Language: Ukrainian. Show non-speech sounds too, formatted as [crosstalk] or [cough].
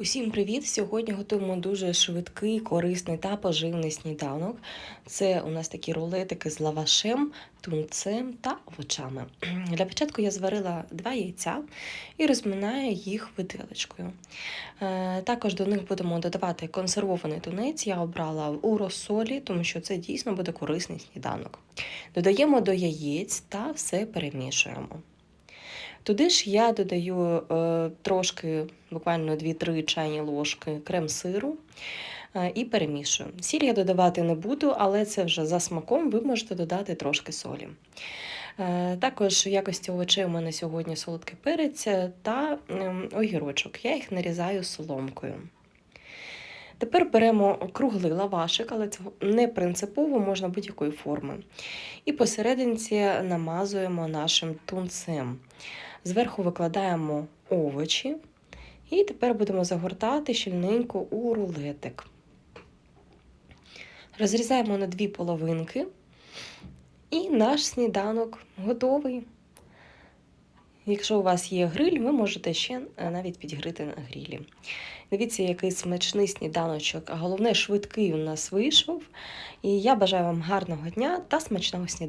Усім привіт! Сьогодні готуємо дуже швидкий, корисний та поживний сніданок. Це у нас такі рулетики з лавашем, тунцем та овочами. [clears throat] Для початку я зварила два яйця і розминаю їх виделочкою. Е, Також до них будемо додавати консервований тунець. Я обрала у розсолі, тому що це дійсно буде корисний сніданок. Додаємо до яєць та все перемішуємо. Туди ж я додаю е, трошки, буквально 2-3 чайні ложки крем-сиру е, і перемішую. Сіль я додавати не буду, але це вже за смаком ви можете додати трошки солі. Е, також в якості овочей у мене сьогодні солодкий перець та ем, огірочок. Я їх нарізаю соломкою. Тепер беремо круглий лавашик, але це не принципово, можна будь-якої форми. І посерединці намазуємо нашим тунцем. Зверху викладаємо овочі, і тепер будемо загортати щільненько у рулетик. Розрізаємо на дві половинки, і наш сніданок готовий. Якщо у вас є гриль, ви можете ще е, навіть підгрити на грілі. Дивіться, який смачний сніданочок, а головне, швидкий у нас вийшов. І я бажаю вам гарного дня та смачного сніданку.